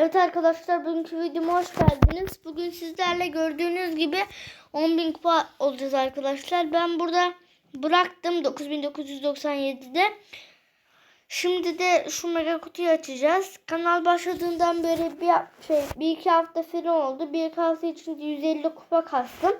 Evet arkadaşlar bugünkü videoma hoş geldiniz. Bugün sizlerle gördüğünüz gibi 10.000 kupa olacağız arkadaşlar. Ben burada bıraktım 9997'de. Şimdi de şu mega kutuyu açacağız. Kanal başladığından beri bir şey bir iki hafta falan oldu. Bir iki hafta içinde 150 kupa kastım.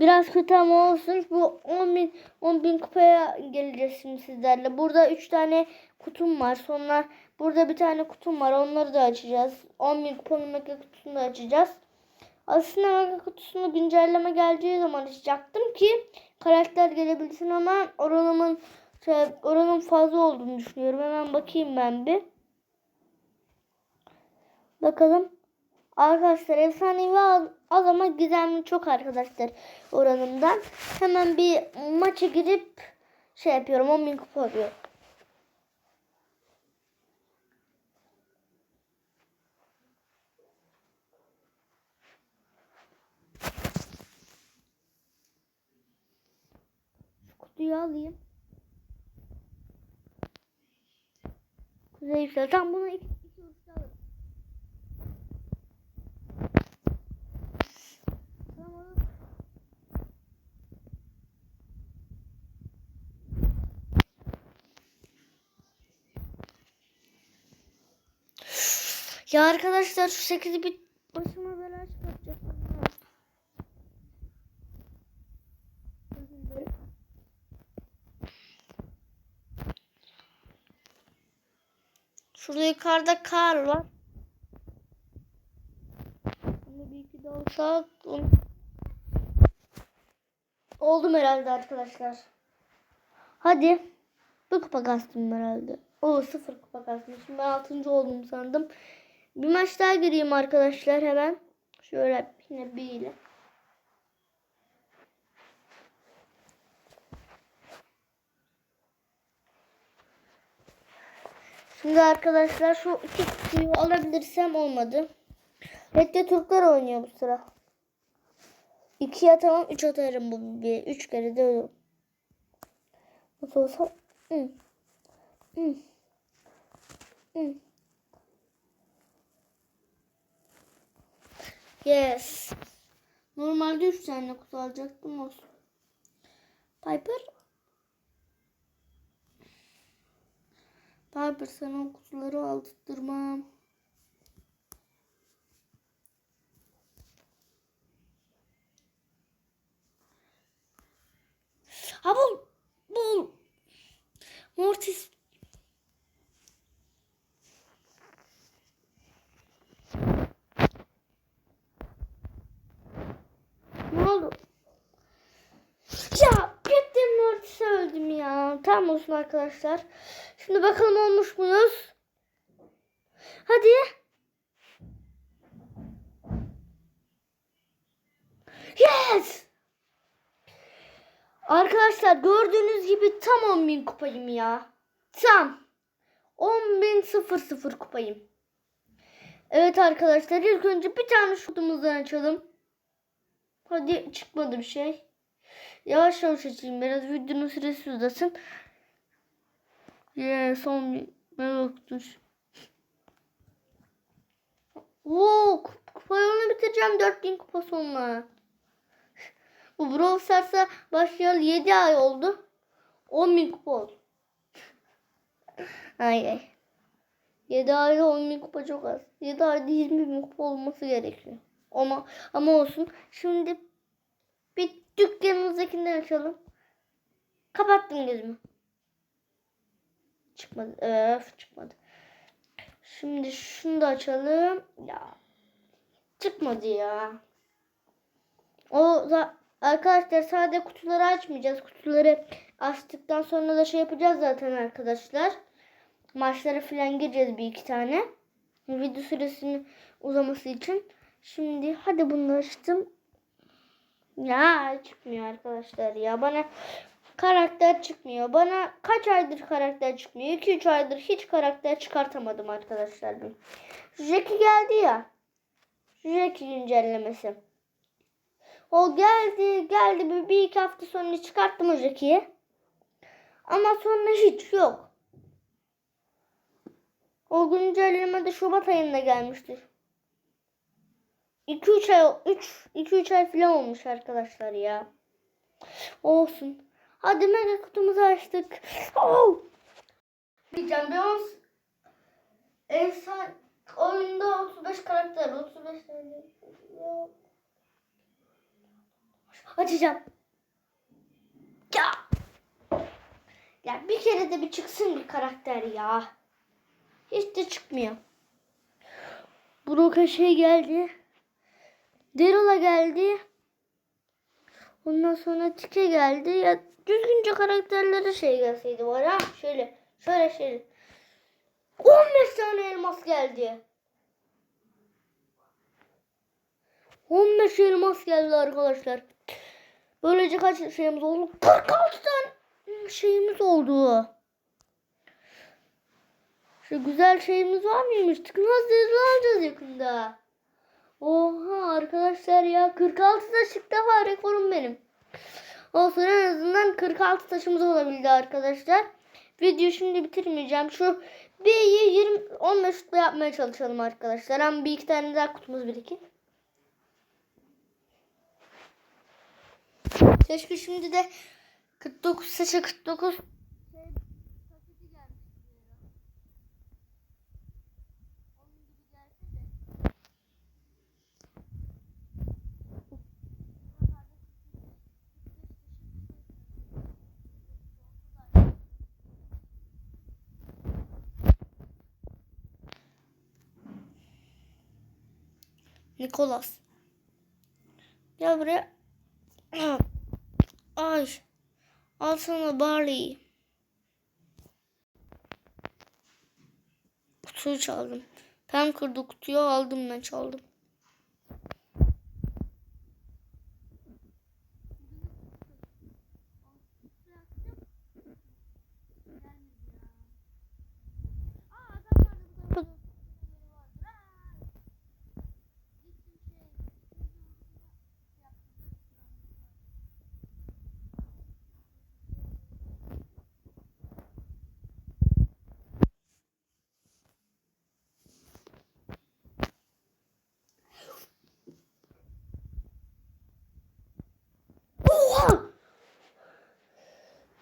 Biraz kötü ama olsun. Bu 10 bin, 10 bin kupaya geleceğiz şimdi sizlerle. Burada 3 tane kutum var. Sonra burada bir tane kutum var. Onları da açacağız. 10 bin kupanın mega kutusunu da açacağız. Aslında mega kutusunu güncelleme geleceği zaman açacaktım ki karakter gelebilsin ama oranımın şey, oranın fazla olduğunu düşünüyorum. Hemen bakayım ben bir. Bakalım. Arkadaşlar efsanevi az, ama gizemli çok arkadaşlar oranımdan. Hemen bir maça girip şey yapıyorum 10 bin kupa oluyor. Kutuyu alayım. Kuzey. Tam bunu iki, iki uçta alırım. Tamam. Ya arkadaşlar şu 8'i bir başıma bela çıkartacak. Şurada yukarıda kar var. Bunu bir iki olsa onu- Oldum herhalde arkadaşlar. Hadi. Bir kupa kastım herhalde. O sıfır kupa kasmışım. Ben altıncı oldum sandım. Bir maç daha gireyim arkadaşlar hemen. Şöyle yine bir ile. Şimdi arkadaşlar şu iki kutuyu alabilirsem olmadı. Redde Türkler oynuyor bu sıra. İki atamam, üç atarım bu bir. Üç kere de ölürüm. Nasıl olsa... Hı. Hı. Hı. Yes. Normalde üç tane kutu alacaktım olsun. Piper. Piper sana kutuları aldırtmam. Ha bul. Bul. Mortis. Ne oldu? Ya bittim Mortis'e öldüm Tamam olsun arkadaşlar. Şimdi bakalım olmuş muyuz? Hadi. Yes. Arkadaşlar gördüğünüz gibi tam 10.000 kupayım ya. Tam. 10.000 kupayım. Evet arkadaşlar ilk önce bir tane şutumuzdan açalım. Hadi çıkmadı bir şey. Yavaş yavaş açayım biraz videonun süresi uzasın. Yeah, son bir yoktur. Oo, kup- kupayı onu bitireceğim 4000 kupa sonuna. Bu Brawl Stars'a başlayalı 7 ay oldu. 10.000 kupa oldu. ay ay. 7 ayda 10.000 kupa çok az. 7 ayda 20.000 kupa olması gerekiyor. Ama ama olsun. Şimdi bir dükkanımızdakinden açalım. Kapattım gözümü. Çıkmadı. Öf çıkmadı. Şimdi şunu da açalım. Ya. Çıkmadı ya. O da arkadaşlar sade kutuları açmayacağız. Kutuları açtıktan sonra da şey yapacağız zaten arkadaşlar. Maçlara falan gireceğiz bir iki tane. Video süresinin uzaması için. Şimdi hadi bunu açtım. Ya çıkmıyor arkadaşlar ya. Bana karakter çıkmıyor. Bana kaç aydır karakter çıkmıyor? 2-3 aydır hiç karakter çıkartamadım arkadaşlar ben. Geldi ya. Jackie güncellemesi. O geldi geldi bir, bir iki hafta sonra çıkarttım o. Ama sonra hiç yok. O güncelleme de Şubat ayında gelmiştir. 2-3 ay 3 2-3 ay falan olmuş arkadaşlar ya. Olsun. Hadi mega kutumuzu açtık. Oh! Diyeceğim Beyoncé Efsane oyunda 35 karakter 35 tane yok. Açacağım. Ya. Ya bir kere de bir çıksın bir karakter ya. Hiç de çıkmıyor. Brock'a şey geldi. Daryl'a geldi. Ondan sonra Tike geldi. Ya düzgünce karakterlere şey gelseydi var ha. Şöyle. Şöyle şöyle. 15 tane elmas geldi. 15 elmas geldi arkadaşlar. Böylece kaç şeyimiz oldu? 46 tane şeyimiz oldu. Şu güzel şeyimiz var mıymış? Tıknaz zırhlı alacağız yakında. Oha arkadaşlar ya 46 taş ilk defa rekorum benim. Olsun en azından 46 taşımız olabildi arkadaşlar. Video şimdi bitirmeyeceğim. Şu B'yi 20 15 şutla yapmaya çalışalım arkadaşlar. Ama bir iki tane daha kutumuz birikir. Keşke şimdi de 49 saça 49 Nikolas. Gel buraya. Ay. Al sana Barley. Kutuyu çaldım. Pem kırdı kutuyu aldım ben çaldım. Oha!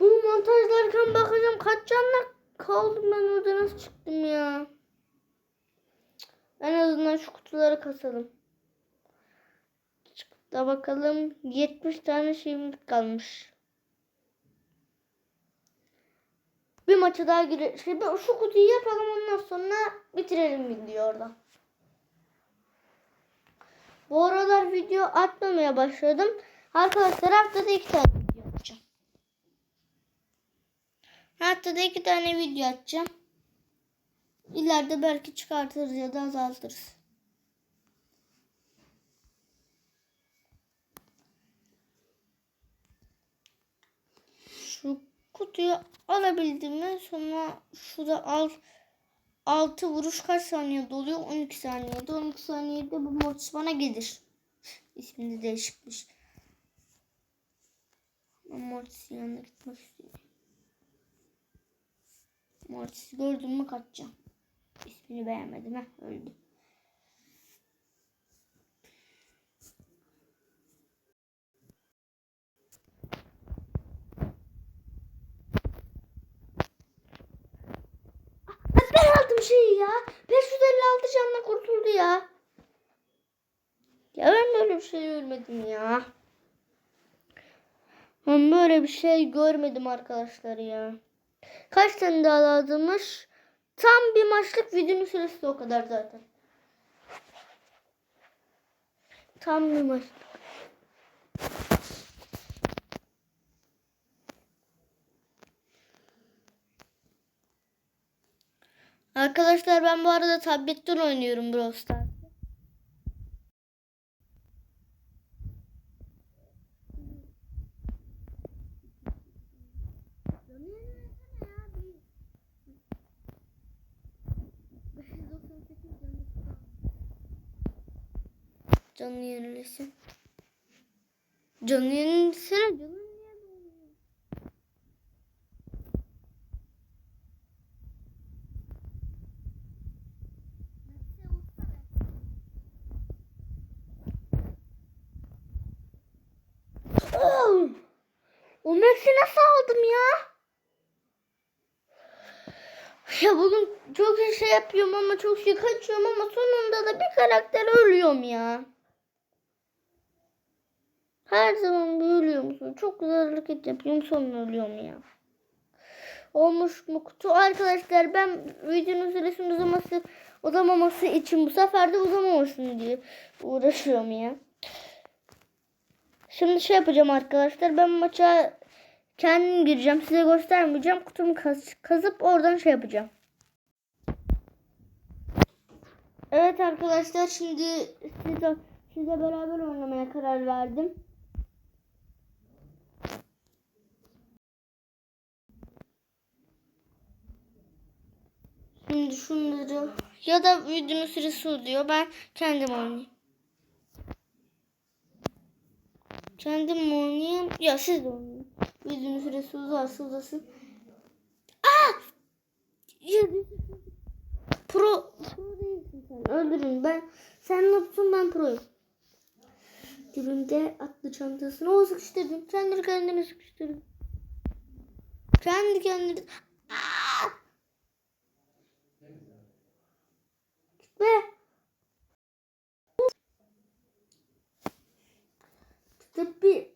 Bunu montajlarken bakacağım kaç canla kaldım ben orada nasıl çıktım ya. En azından şu kutuları kasalım. Çıktı bakalım 70 tane şeyimiz kalmış. Bir maça daha gire şey, şu kutuyu yapalım ondan sonra bitirelim videoyu orada. Bu aralar video atmamaya başladım. Arkadaşlar haftada iki tane video atacağım. Haftada iki tane video atacağım. İleride belki çıkartırız ya da azaltırız. Şu kutuyu alabildiğimden sonra şurada al 6 vuruş kaç saniyede oluyor? 12 saniyede. 12 saniyede bu mortis bana gelir. İsmini değişikmiş. Mortis'in yanına gitmek istiyorum. Mortis'i gördüm mü kaçacağım. İsmini beğenmedim. Heh öldü. Ah, Ben aldım şeyi ya. 556 canla kurtuldu ya. Ya ben böyle bir şey görmedim ya. Ben böyle bir şey görmedim arkadaşlar ya. Kaç tane daha lazımmış? Tam bir maçlık videonun süresi de o kadar zaten. Tam bir maçlık. Arkadaşlar ben bu arada tabletten oynuyorum Brawl Stars. Canı yenilesin. Canı yenilsene canım. O Max'i nasıl aldım ya? Ya bugün çok şey yapıyorum ama çok şey kaçıyorum ama sonunda da bir karakter ölüyorum ya. Her zaman ölüyor musun? Çok güzel hareket yapıyorum sonra ölüyorum ya. Olmuş mu kutu? Arkadaşlar ben videonun süresinin uzaması, uzamaması için bu sefer de uzamamasın diye uğraşıyorum ya. Şimdi şey yapacağım arkadaşlar. Ben maça kendim gireceğim. Size göstermeyeceğim. Kutumu kaz- kazıp oradan şey yapacağım. Evet arkadaşlar şimdi size, size beraber oynamaya karar verdim. Şimdi şunları ya da videonun süresi uzuyor. Ben kendim oynayayım. Kendim oynayayım? Ya siz de oynayın. Videonun süresi uzarsa uzasın. Aa! Ya, pro, pro değilsin sen. Öldürün. Ben sen noobsun ben proyum. Dibimde atlı çantasını o sıkıştırdım. Kendi kendini sıkıştırdım. Kendi kendini. Aa! Gitme. Steppi.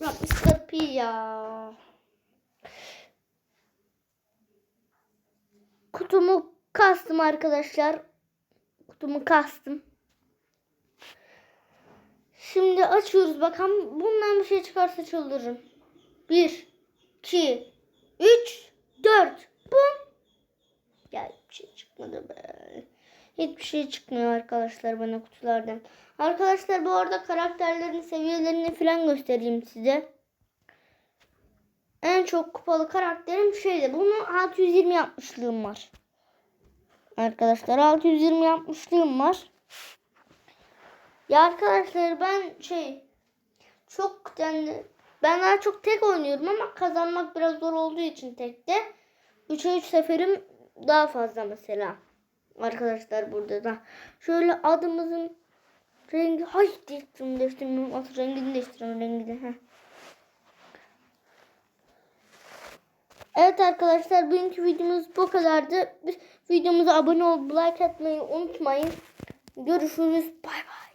Ya Steppi ya. Kutumu kastım arkadaşlar. Kutumu kastım. Şimdi açıyoruz bakalım. Bundan bir şey çıkarsa çıldırırım. 1, 2, 3, 4. Bum. Ya bir şey çıkmadı be. Hiçbir şey çıkmıyor arkadaşlar bana kutulardan. Arkadaşlar bu arada karakterlerin seviyelerini falan göstereyim size. En çok kupalı karakterim şeydi. Bunu 620 yapmışlığım var. Arkadaşlar 620 yapmışlığım var. Ya arkadaşlar ben şey çok yani ben daha çok tek oynuyorum ama kazanmak biraz zor olduğu için tekte 3'e 3 seferim daha fazla mesela. Arkadaşlar burada da şöyle adımızın rengi hay değiştirdim değiştirdim at rengini değiştirdim rengini heh. Evet arkadaşlar bugünkü videomuz bu kadardı. Videomuza abone olup like atmayı unutmayın. Görüşürüz. Bay bay.